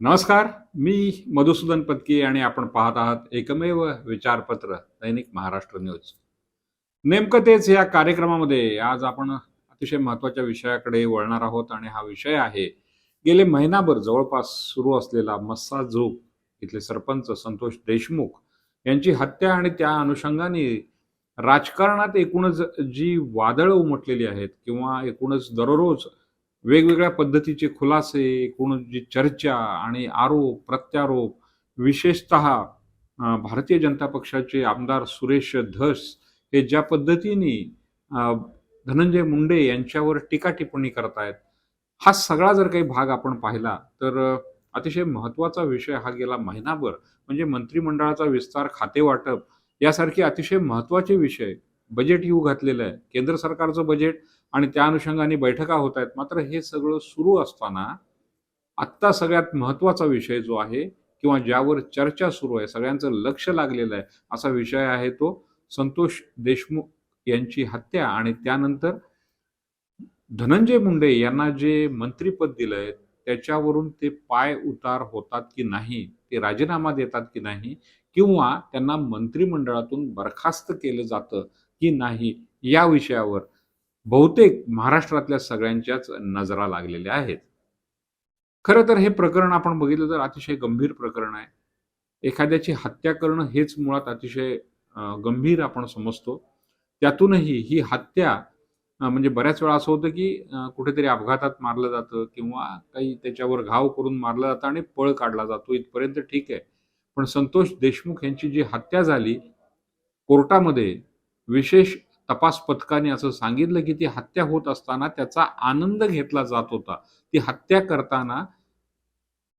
नमस्कार मी मधुसूदन पत्की आणि आपण पाहत आहात एकमेव विचारपत्र दैनिक महाराष्ट्र न्यूज. नेमकं तेच या कार्यक्रमामध्ये आज आपण अतिशय महत्त्वाच्या विषयाकडे वळणार आहोत आणि हा विषय आहे गेले महिनाभर जवळपास सुरू असलेला मस्सा झोप इथले सरपंच संतोष देशमुख यांची हत्या आणि त्या अनुषंगाने राजकारणात एकूणच जी वादळं उमटलेली आहेत किंवा एकूणच दररोज वेगवेगळ्या पद्धतीचे खुलासे कोणाची चर्चा आणि आरोप प्रत्यारोप विशेषत भारतीय जनता पक्षाचे आमदार सुरेश धस हे ज्या पद्धतीने धनंजय मुंडे यांच्यावर टीका टिप्पणी आहेत हा सगळा जर काही भाग आपण पाहिला तर अतिशय महत्त्वाचा विषय हा गेला महिनाभर. म्हणजे मंत्रिमंडळाचा विस्तार खाते वाटप यासारखे अतिशय महत्त्वाचे विषय बजेट येऊ घातलेलं आहे. केंद्र सरकारचं बजेट आणि त्या अनुषंगाने बैठका होत आहेत. मात्र हे सगळं सुरू असताना आत्ता सगळ्यात महत्त्वाचा विषय जो आहे किंवा ज्यावर चर्चा सुरू आहे सगळ्यांचं लक्ष लागलेलं आहे असा विषय आहे तो संतोष देशमुख यांची हत्या आणि त्यानंतर धनंजय मुंडे यांना जे मंत्रीपद दिलंय त्याच्यावरून ते पाय उतार होतात की नाही ते राजीनामा देतात की नाही किंवा त्यांना मंत्रिमंडळातून बरखास्त केलं जातं की नाही या विषयावर बहुतेक महाराष्ट्रातल्या सगळ्यांच्याच नजरा लागलेल्या आहेत. खरं तर हे प्रकरण आपण बघितलं तर अतिशय गंभीर प्रकरण आहे. एखाद्याची हत्या करणं हेच मुळात अतिशय गंभीर आपण समजतो. त्यातूनही ही हत्या म्हणजे बऱ्याच वेळा असं होतं की कुठेतरी अपघातात मारलं जातं किंवा काही त्याच्यावर घाव करून मारलं जातं आणि पळ काढला जातो इथपर्यंत ठीक आहे. पण संतोष देशमुख यांची जी हत्या झाली कोर्टामध्ये विशेष तपास पथकाने असं सांगितलं की ती हत्या होत असताना त्याचा आनंद घेतला जात होता. ती हत्या करताना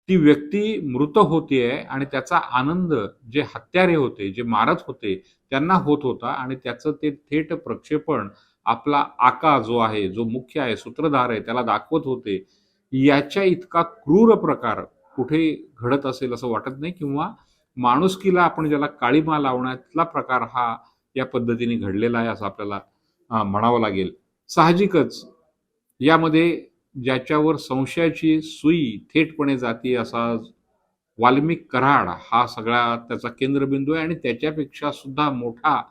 ती व्यक्ती मृत होतीये आणि त्याचा आनंद जे हत्यारे होते जे मारत होते त्यांना होत होता आणि त्याचं ते थेट प्रक्षेपण आपला आका जो आहे जो मुख्य आहे सूत्रधार आहे त्याला दाखवत होते. याच्या इतका क्रूर प्रकार कुठे घडत असेल असं वाटत नाही किंवा माणुसकीला आपण ज्याला काळीमा लावण्यातला प्रकार हा या पद्धतीने घडलेला आहे असं आपल्याला म्हणावं लागेल. साहजिकच यामध्ये ज्याच्यावर संशयाची सुई थेटपणे जाते असा वाल्मिक कराड हा सगळा त्याचा केंद्रबिंदू आहे आणि त्याच्यापेक्षा सुद्धा मोठा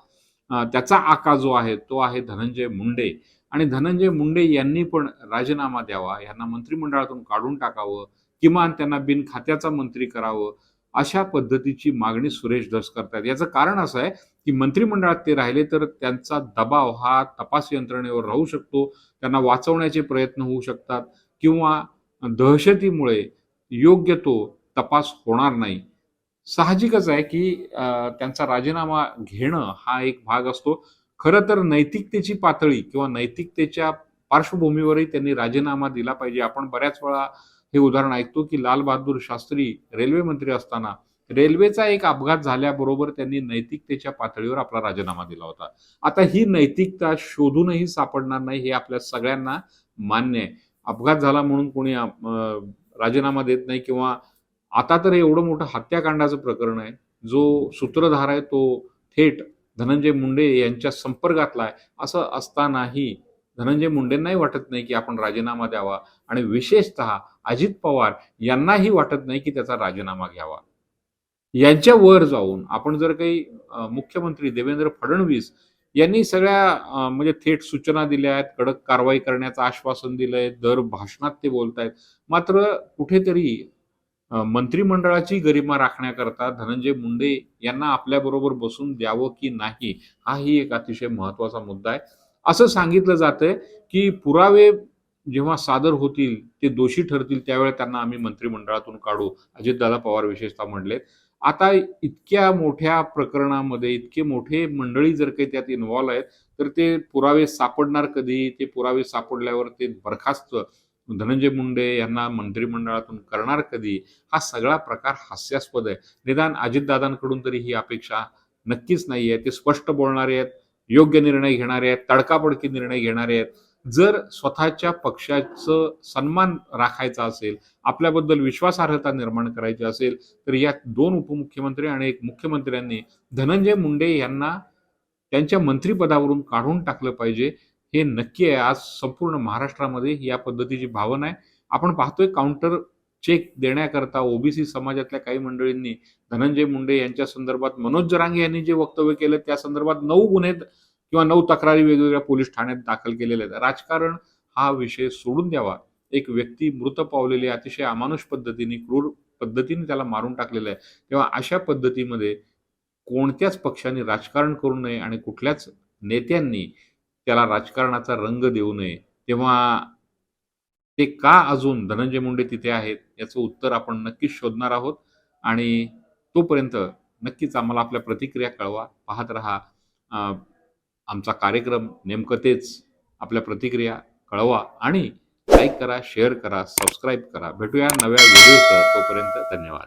त्याचा आका जो आहे तो आहे धनंजय मुंडे. आणि धनंजय मुंडे यांनी पण राजीनामा द्यावा यांना मंत्रिमंडळातून काढून टाकावं किमान त्यांना बिन खात्याचा मंत्री करावं अशा पद्धतीची मागणी सुरेश धस करतात याचं कारण असं आहे की मंत्रिमंडळात ते राहिले तर त्यांचा दबाव हा तपास यंत्रणेवर राहू शकतो. त्यांना वाचवण्याचे प्रयत्न होऊ शकतात किंवा दहशतीमुळे योग्य तो तपास होणार नाही. साहजिकच आहे की त्यांचा राजीनामा घेणं हा एक भाग असतो. खरं तर नैतिकतेची पातळी किंवा नैतिकतेच्या पार्श्वभूमीवरही त्यांनी राजीनामा दिला पाहिजे. आपण बऱ्याच वेळा हे उदाहरण ऐकतो की लाल बहादूर शास्त्री रेल्वे मंत्री असताना रेल्वेचा एक अपघात झाल्याबरोबर त्यांनी नैतिकतेच्या पातळीवर आपला राजीनामा दिला होता. आता ही नैतिकता शोधूनही सापडणार नाही हे आपल्या सगळ्यांना मान्य आहे. अपघात झाला म्हणून कोणी राजीनामा देत नाही किंवा आता तर एवढं मोठं हत्याकांडाचं प्रकरण आहे. जो सूत्रधार आहे तो थेट धनंजय मुंडे यांच्या संपर्कातला आहे. असं असतानाही धनंजय मुंडेंनाही वाटत नाही की आपण राजीनामा द्यावा. आणि विशेषतः अजित पवार यांनाही वाटत नाही की त्याचा राजीनामा घ्यावा. यांच्या वर जाऊन आपण जर काही मुख्यमंत्री देवेंद्र फडणवीस यांनी सगळ्या म्हणजे थेट सूचना दिल्या आहेत कडक कारवाई करण्याचं आश्वासन दिलंय दर भाषणात ते बोलतायत. मात्र कुठेतरी मंत्रिमंडळाची गरिमा राखण्याकरता धनंजय मुंडे यांना आपल्याबरोबर बसून द्यावं की नाही हाही एक अतिशय महत्त्वाचा मुद्दा आहे. असं सांगितलं जातंय की पुरावे जेव्हा सादर होतील ते दोषी ठरतील त्यावेळेला त्यांना आम्ही मंत्रिमंडळातून काढू. अजितदादा पवार विशेषतः म्हणले आता इतक्या मोठ्या प्रकरणामध्ये इतके मोठे मंडळी जर काही त्यात इन्व्हॉल्व आहेत तर ते पुरावे सापडणार कधी? ते पुरावे सापडल्यावर ते बरखास्त धनंजय मुंडे यांना मंत्रिमंडळातून करणार कधी? हा सगळा प्रकार हास्यास्पद आहे. निदान अजितदादांकडून तरी ही अपेक्षा नक्कीच नाही आहे ते स्पष्ट बोलणारे आहेत. योग्य निर्णय घेणारे आहेत तडकापडकी निर्णय घेणारे आहेत. जर स्वतःच्या पक्षाचं सन्मान राखायचा असेल आपल्याबद्दल विश्वासार्हता निर्माण करायची असेल तर या दोन उपमुख्यमंत्री आणि एक मुख्यमंत्र्यांनी धनंजय मुंडे यांना त्यांच्या मंत्रिपदावरून काढून टाकलं पाहिजे. हे नक्की आहे. आज संपूर्ण महाराष्ट्रामध्ये या पद्धतीची भावना आहे. आपण पाहतोय काउंटर चेक देण्याकरता ओबीसी समाजातल्या काही मंडळींनी धनंजय मुंडे यांच्या संदर्भात मनोज जरांगे यांनी जे वक्तव्य केलं त्या संदर्भात नऊ गुन्हे किंवा नऊ तक्रारी वेगवेगळ्या पोलीस ठाण्यात दाखल केलेल्या आहेत. राजकारण हा विषय सोडून द्यावा. एक व्यक्ती मृत पावलेली अतिशय अमानुष पद्धतीने क्रूर पद्धतीने त्याला मारून टाकलेलं आहे. तेव्हा अशा पद्धतीमध्ये कोणत्याच पक्षाने राजकारण करू नये आणि कुठल्याच नेत्यांनी त्याला राजकारणाचा रंग देऊ नये. तेव्हा ते का अजून धनंजय मुंडे तिथे आहेत याचं उत्तर आपण नक्कीच शोधणार आहोत. आणि तोपर्यंत नक्कीच आम्हाला आपल्या प्रतिक्रिया कळवा पाहत रहा. आमचा कार्यक्रम नेमकं तेच. आपल्या प्रतिक्रिया कळवा आणि लाईक करा शेअर करा सबस्क्राईब करा. भेटूया नव्या व्हिडिओसह. तोपर्यंत धन्यवाद.